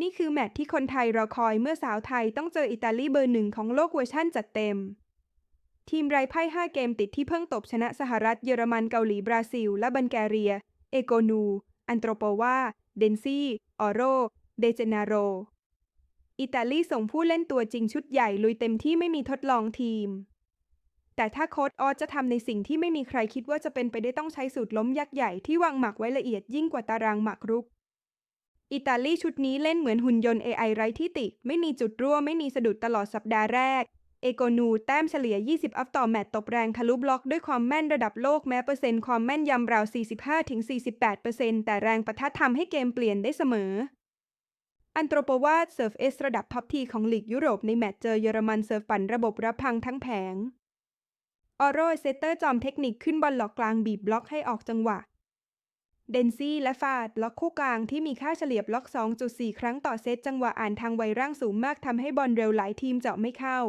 นี่คือแมตช์ที่คนไทยรอคอยเมื่อสาวไทยต้องเจออิตาลีเบอร์หนึ่งของโลกเวอร์ชั่นจัดเต็ม ทีมไร้ไพ่5เกมติดที่เพิ่งตบชนะสหรัฐเยอรมันเกาหลีบราซิล และบัลแกเรีย เอโกนู อันโตรโปวา เดนซี่ ออโร เดเจนาโร อิตาลีส่งผู้เล่นตัวจริงชุดใหญ่ลุยเต็มที่ไม่มีทดลองทีม แต่ถ้าโค้ชออสจะทำในสิ่งที่ไม่มีใครคิดว่าจะเป็นไปได้ต้องใช้สูตรล้มยักษ์ใหญ่ที่วางหมักไว้ละเอียดยิ่งกว่าตารางหมากรุก อิตาลีชุดนี้เล่นเหมือนหุ่นยนต์ AI ไร้ที่ติ ไม่มีจุดรั่วไม่มีสะดุดตลอดสัปดาห์แรก เอโกนูแต้มเฉลี่ย 20 อัพต่อแมตต์ตบแรงทะลุบล็อกด้วยความแม่นระดับโลกแม้เปอร์เซ็นต์ความแม่นยำราว 45-48%แต่แรงประทะทำให้เกมเปลี่ยนได้เสมอ อันโตรโปวาเซิร์ฟเอสระดับท็อปทีของลีกยุโรปในแมตช์เจอเยอรมันเซิร์ฟปั่นระบบรับพังทั้งแผงออโรเซเตอร์จอมเทคนิคขึ้นบอลหลอกกลางบีบบล็อกให้ออกจังหวะ เดนซี่และฟาดล็อกคู่กลางที่มีค่าเฉลี่ยบล็อก 2.4 ครั้งต่อเซตจังหวะอ่านทางไวร่างสูงมากทำให้บอลเร็วหลายทีมเจาะไม่เข้า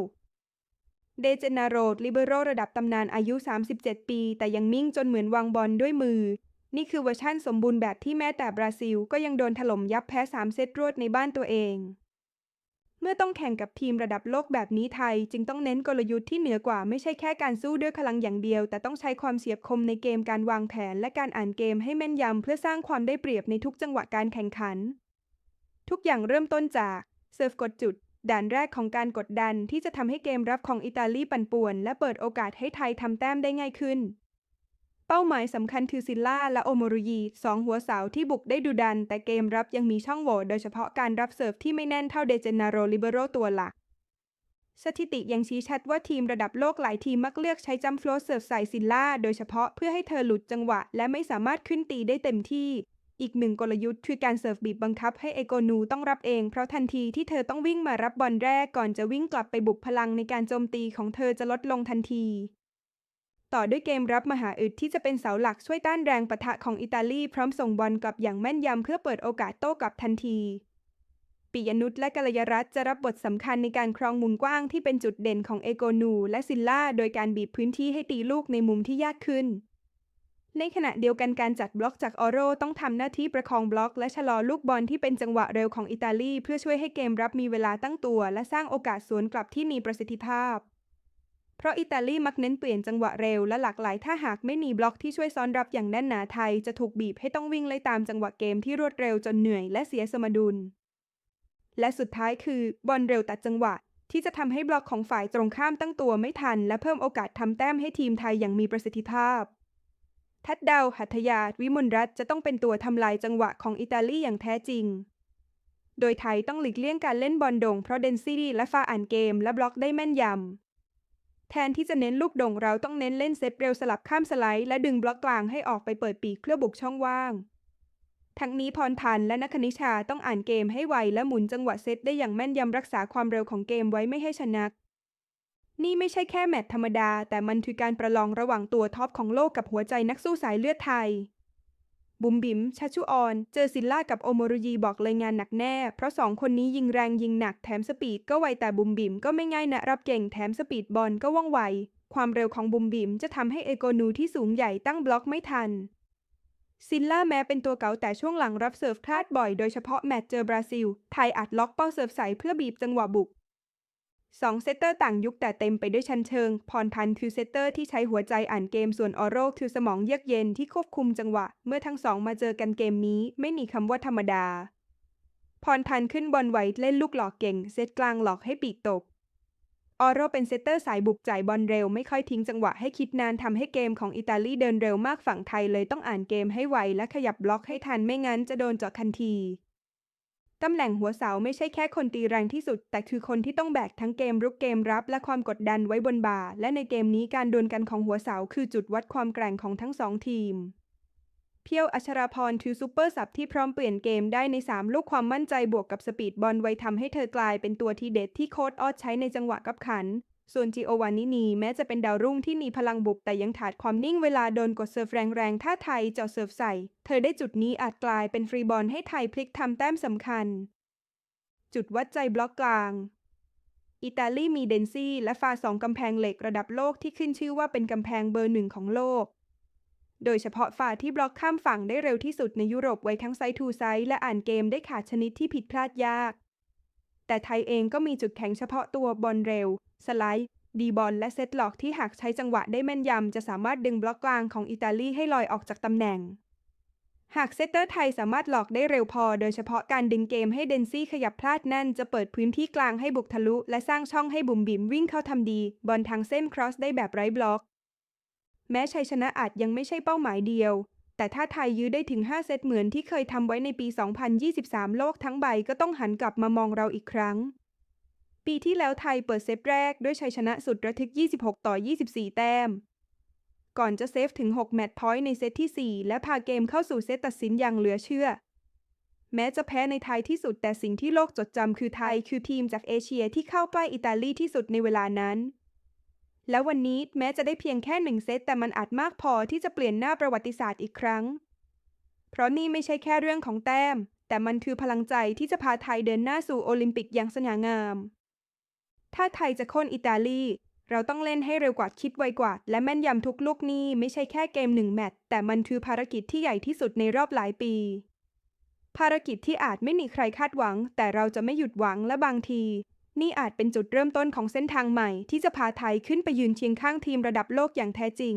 เดเจนาโรดลิเบโรระดับตำนานอายุ 37 ปี แต่ยังมิ่งจนเหมือนวางบอลด้วยมือ นี่คือเวอร์ชั่นสมบูรณ์แบบที่แม้แต่บราซิล ก็ยังโดนถล่มยับแพ้ 3 เซตรวดในบ้านตัวเอง เมื่อต้องแข่งกับทีมระดับโลกแบบนี้ไทย จึงต้องเน้นกลยุทธ์ที่เหนือกว่าไม่ใช่แค่การสู้ด้วยพลังอย่างเดียว แต่ต้องใช้ความเฉียบคมในเกมการวางแผน และการอ่านเกมให้แม่นยำเพื่อสร้างความได้เปรียบในทุกจังหวะการแข่งขัน ทุกอย่างเริ่มต้นจากเซิร์ฟกดจุด ด่านแรกของการกดดันที่จะทำให้เกมรับของอิตาลีปั่นป่วน และเปิดโอกาสให้ไทยทำแต้มได้ง่ายขึ้น เป้าหมายสำคัญคือซิลล่าและโอโมรุยีสองหัวเสาที่บุกได้ดุดัน แต่เกมรับยังมีช่องโหว่โดยเฉพาะการรับเสิร์ฟที่ไม่แน่นเท่าเดเจนาโรลิเบโรตัวหลัก สถิติยังชี้ชัดว่าทีมระดับโลกหลายทีมมักเลือกใช้จัมฟลเสิร์ฟใส่ซิลล่าโดยเฉพาะเพื่อให้เธอหลุดจังหวะ และไม่สามารถขึ้นตีได้เต็มที่อีกหนึ่งกลยุทธ์คือการเสิร์ฟบีบบังคับให้เอโกนูต้องรับเอง เพราะทันทีที่เธอต้องวิ่งมารับบอลแรกก่อนจะวิ่งกลับไปบุกพลังในการโจมตีของเธอจะลดลงทันที ต่อด้วยเกมรับมหาอึดที่จะเป็นเสาหลักช่วยต้านแรงปะทะของอิตาลีพร้อมส่งบอลกลับอย่างแม่นยำเพื่อเปิดโอกาสโต้กลับทันที ปิยนุชและกัลยรัตจะรับบทสำคัญในการครองมุมกว้างที่เป็นจุดเด่นของเอโกนู และซิลล่าโดยการบีบพื้นที่ให้ตีลูกในมุมที่ยากขึ้น ในขณะเดียวกันการจัดบล็อกจากออโรต้องทำหน้าที่ประคองบล็อก และชะลอลูกบอลที่เป็นจังหวะเร็วของอิตาลีเพื่อช่วยให้เกมรับมีเวลาตั้งตัว และสร้างโอกาสสวนกลับที่มีประสิทธิภาพ เพราะอิตาลีมักเน้นเปลี่ยนจังหวะเร็วและหลากหลายถ้าหากไม่มีบล็อกที่ช่วยซ้อนรับอย่างแน่นหนาไทย จะถูกบีบให้ต้องวิ่งไล่ตามจังหวะเกมที่รวดเร็วจนเหนื่อยและเสียสมดุล และสุดท้ายคือบอลเร็วตัดจังหวะ ที่จะทำให้บล็อกของฝ่ายตรงข้ามตั้งตัวไม่ทัน และเพิ่มโอกาสทำแต้มให้ทีมไทยอย่างมีประสิทธิภาพ ทัดดาวหัตถยาวิมลรัตน์จะต้องเป็นตัวทำลายจังหวะของอิตาลีอย่างแท้จริงโดยไทยต้องหลีกเลี่ยงการเล่นบอลโด่งเพราะเดนซี่และฟาอ่านเกมและบล็อกได้แม่นยำ แทนที่จะเน้นลูกดงเราต้องเน้นเล่นเซตเร็วสลับข้ามสไลด์และดึงบล็อกกลางให้ออกไปเปิดปีกเพื่อบุกช่องว่าง ทั้งนี้พรพันธ์และนักคณิชาต้องอ่านเกมให้ไวและหมุนจังหวะเซตได้อย่างแม่นยำรักษาความเร็วของเกมไว้ไม่ให้ชนะนี่ไม่ใช่แค่แมตช์ธรรมดา แต่มันคือการประลองระหว่างตัวท็อปของโลกกับหัวใจนักสู้สายเลือดไทย บุ๋มบิมชาชุออน เจอซิลล่ากับโอโมรุยีบอกเลยงานหนักแน่ เพราะสองคนนี้ยิงแรงยิงหนักแถมสปีดก็ไวแต่บุ๋มบิมก็ไม่ง่ายนะรับเก่งแถมสปีดบอลก็ว่องไว ความเร็วของบุ๋มบิมจะทำให้เอโกนูที่สูงใหญ่ตั้งบล็อกไม่ทัน ซิลล่าแม้เป็นตัวเก่าแต่ช่วงหลังรับเสิร์ฟพลาดบ่อยโดยเฉพาะแมตช์เจอบราซิล ไทยอัดล็อกเป้าเสิร์ฟใส่เพื่อบีบจังหวะบุก สองเซตเตอร์ต่างยุคแต่เต็มไปด้วยชั้นเชิง พรพันธ์คือเซตเตอร์ที่ใช้หัวใจอ่านเกมส่วนออโรคือสมองเยือกเย็นที่ควบคุมจังหวะ เมื่อทั้งสองมาเจอกันเกมนี้ไม่มีคำว่าธรรมดา พรพันธ์ขึ้นบอลไวเล่นลูกหลอกเก่ง เซตกลางหลอกให้ปีกตก ออโรเป็นเซตเตอร์สายบุกจ่ายบอลเร็วไม่ค่อยทิ้งจังหวะให้คิดนานทำให้เกมของอิตาลีเดินเร็วมากฝั่งไทยเลยต้องอ่านเกมให้ไวและขยับบล็อกให้ทันไม่งั้นจะโดนเจาะทันที ตำแหน่งหัวเสาไม่ใช่แค่คนตีแรงที่สุด แต่คือคนที่ต้องแบกทั้งเกมรุกเกมรับและความกดดันไว้บนบ่า และในเกมนี้การดวลกันของหัวเสาคือจุดวัดความแกร่งของทั้งสองทีม เพียวอัชราพรถือซูเปอร์สับที่พร้อมเปลี่ยนเกมได้ใน 3 ลูกความมั่นใจบวกกับสปีดบอลไวทำให้เธอกลายเป็นตัวทีเด็ดที่โค้ดออดใช้ในจังหวะกับขัน ส่วนจิโอวานินีแม้จะเป็นดาวรุ่งที่มีพลังบุกแต่ยังขาดความนิ่งเวลาโดนกดเซิร์ฟแรงๆถ้าไทยเจาะเซิร์ฟใส่ เธอได้จุดนี้อาจกลายเป็นฟรีบอลให้ไทยพลิกทำแต้มสำคัญ จุดวัดใจบล็อกกลาง อิตาลีมีเดนซี่และฟาสองกำแพงเหล็กระดับโลกที่ขึ้นชื่อว่าเป็นกำแพงเบอร์หนึ่งของโลก โดยเฉพาะฝ่าที่บล็อกข้ามฝั่งได้เร็วที่สุดในยุโรปไว้ทั้งไซต์ทูไซต์และอ่านเกมได้ขาดชนิดที่ผิดพลาดยาก แต่ไทยเองก็มีจุดแข็งเฉพาะตัวบอลเร็ว สไลด์ ดีบอลและเซตหลอกที่หากใช้จังหวะได้แม่นยำ จะสามารถดึงบล็อกกลางของอิตาลีให้ลอยออกจากตำแหน่ง หากเซตเตอร์ไทยสามารถหลอกได้เร็วพอ โดยเฉพาะการดึงเกมให้เดนซี่ขยับพลาดแน่น จะเปิดพื้นที่กลางให้บุกทะลุ และสร้างช่องให้บุ๋มบิ๋มวิ่งเข้าทำดี บอลทางเส้นครอสได้แบบไร้บล็อก แม้ชัยชนะอาจยังไม่ใช่เป้าหมายเดียวแต่ถ้าไทยยื้อได้ถึง 5 เซตเหมือนที่เคยทำไว้ในปี 2023 โลกทั้งใบก็ต้องหันกลับมามองเราอีกครั้ง ปีที่แล้วไทยเปิดเซตแรกด้วยชัยชนะสุดระทึก 26 ต่อ 24 แต้ม ก่อนจะเซฟถึง 6 แมตช์พอยต์ในเซตที่ 4 และพาเกมเข้าสู่เซตตัดสินอย่างเหลือเชื่อ แม้จะแพ้ในไทยที่สุดแต่สิ่งที่โลกจดจำคือไทยคือทีมจากเอเชียที่เข้าใกล้อิตาลีที่สุดในเวลานั้น และวันนี้แม้จะได้เพียงแค่หนึ่งเซตแต่มันอาจมากพอที่จะเปลี่ยนหน้าประวัติศาสตร์อีกครั้ง เพราะนี่ไม่ใช่แค่เรื่องของแต้ม แต่มันคือพลังใจที่จะพาไทยเดินหน้าสู่โอลิมปิกอย่างสง่างาม ถ้าไทยจะโค่นอิตาลี เราต้องเล่นให้เร็วกว่าคิดไวกว่า และแม่นยำทุกลูกนี้ไม่ใช่แค่เกมหนึ่งแมตช์แต่มันคือภารกิจที่ใหญ่ที่สุดในรอบหลายปี ภารกิจที่อาจไม่มีใครคาดหวัง แต่เราจะไม่หยุดหวังและบางที นี่อาจเป็นจุดเริ่มต้นของเส้นทางใหม่ ที่จะพาไทยขึ้นไปยืนเคียงข้างทีมระดับโลกอย่างแท้จริง